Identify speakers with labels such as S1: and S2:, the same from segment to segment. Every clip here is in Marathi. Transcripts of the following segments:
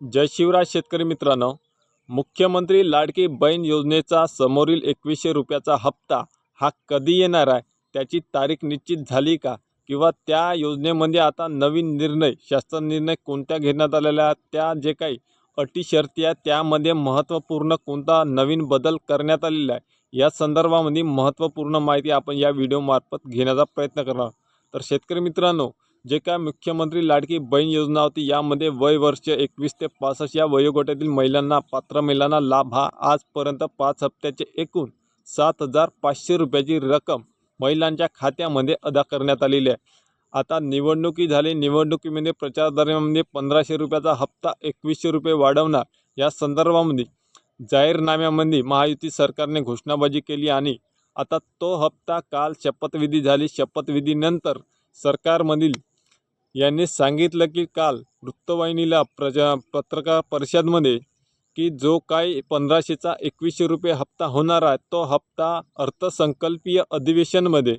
S1: जय शिवराज शेतकरी मित्रांनो. मुख्यमंत्री लाडकी बहीण योजनेचा समोरील एकवीसशे रुपयाचा हप्ता हा कधी येणार आहे? त्याची तारीख निश्चित झाली का? किंवा त्या योजनेमध्ये आता नवीन निर्णय शासन निर्णय कोणत्या घेण्यात आलेल्या आहेत त्या जे काही अटी शर्ती आहेत त्यामध्ये महत्त्वपूर्ण कोणता नवीन बदल करण्यात आलेला आहे? या संदर्भामध्ये महत्त्वपूर्ण माहिती आपण या व्हिडिओमार्फत घेण्याचा प्रयत्न करणार तर शेतकरी मित्रांनो जे काय मुख्यमंत्री लाडकी बहीण योजना होती यामध्ये वय वर्ष एकवीस ते पासष्ट या वयोगटातील महिलांना पात्र महिलांना लाभ हा आजपर्यंत पाच हप्त्याचे एकूण सात हजार पाचशे रुपयाची रक्कम महिलांच्या खात्यामध्ये अदा करण्यात आलेली आहे. आता निवडणुकी झाली निवडणुकीमध्ये प्रचार पंधराशे रुपयाचा हप्ता एकवीसशे रुपये वाढवणार या संदर्भामध्ये जाहीरनाम्यामध्ये महायुती सरकारने घोषणाबाजी केली आणि आता तो हप्ता काल शपथविधी झाली. शपथविधीनंतर सरकारमधील यांनी सांगितलं की काल वृत्तवाहिनीला प्रजा पत्रकार परिषदमध्ये की जो काही पंधराशेचा एकवीसशे रुपये हप्ता होणार आहे तो हप्ता अर्थसंकल्पीय अधिवेशनमध्ये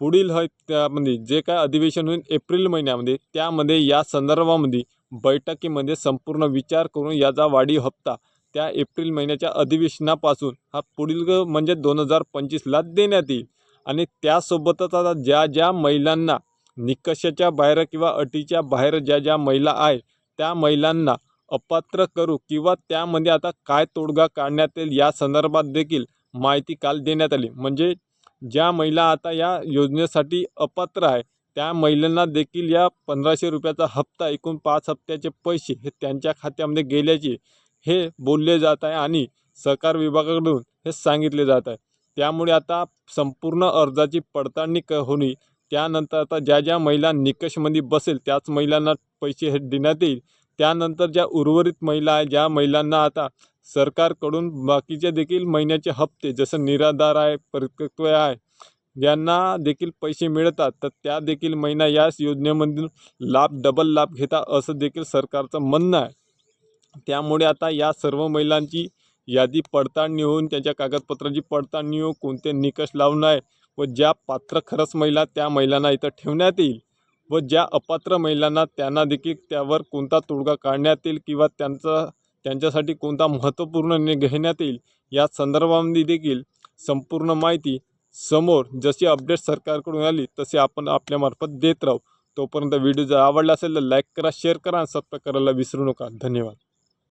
S1: पुढील ह त्यामध्ये जे काय अधिवेशन होईल एप्रिल महिन्यामध्ये त्यामध्ये या संदर्भामध्ये बैठकीमध्ये संपूर्ण विचार करून याचा वाढीव हप्ता त्या एप्रिल महिन्याच्या अधिवेशनापासून हा पुढील म्हणजे दोन हजार पंचवीसला देण्यात येईल. आणि त्यासोबतच आता ज्या ज्या महिलांना निकषाच्या बाहेर किंवा अटीच्या बाहेर ज्या ज्या महिला आहे त्या महिलांना अपात्र करू किंवा त्यामध्ये आता काय तोडगा काढण्यात येईल या संदर्भात देखील माहिती काल देण्यात आली. म्हणजे ज्या महिला आता या योजनेसाठी अपात्र आहे त्या महिलांना देखील या पंधराशे रुपयाचा हप्ता एकूण पाच हप्त्याचे पैसे हे त्यांच्या खात्यामध्ये गेल्याचे हे बोलले जात आहे आणि सहकार विभागाकडून हे सांगितले जात आहे. त्यामुळे आता संपूर्ण अर्जाची पडताळणी क होणे त्यानंतर आता ज्या ज्या महिला निकषमध्ये बसेल त्याच महिलांना पैसे हे देण्यात येईल. त्यानंतर ज्या उर्वरित महिला आहे ज्या महिलांना आता सरकारकडून बाकीचे देखील महिन्याचे हप्ते जसं निराधार आहे परिपक्व आहे ज्यांना देखील पैसे मिळतात. तर त्या देखील महिना याच योजनेमधून लाभ डबल लाभ घेता असं देखील सरकारचं म्हणणं आहे. त्यामुळे आता या सर्व महिलांची यादी पडताळणी होऊन त्यांच्या कागदपत्रांची पडताळणी होऊन कोणते निकष लावणं आहे व ज्या पात्र खरंच महिला त्या महिलांना इथं ठेवण्यात येईल व ज्या अपात्र महिलांना त्यांना देखील त्यावर कोणता तोडगा काढण्यात येईल किंवा त्यांचा त्यांच्यासाठी कोणता महत्त्वपूर्ण निर्णय घेण्यात येईल या संदर्भामध्ये देखील संपूर्ण माहिती समोर जशी अपडेट सरकारकडून आली तसे आपण आपल्यामार्फत देत राहू. तोपर्यंत व्हिडिओ जर आवडला असेल तर लाईक करा शेअर करा आणि सबस्क्राईब करायला विसरू नका. धन्यवाद.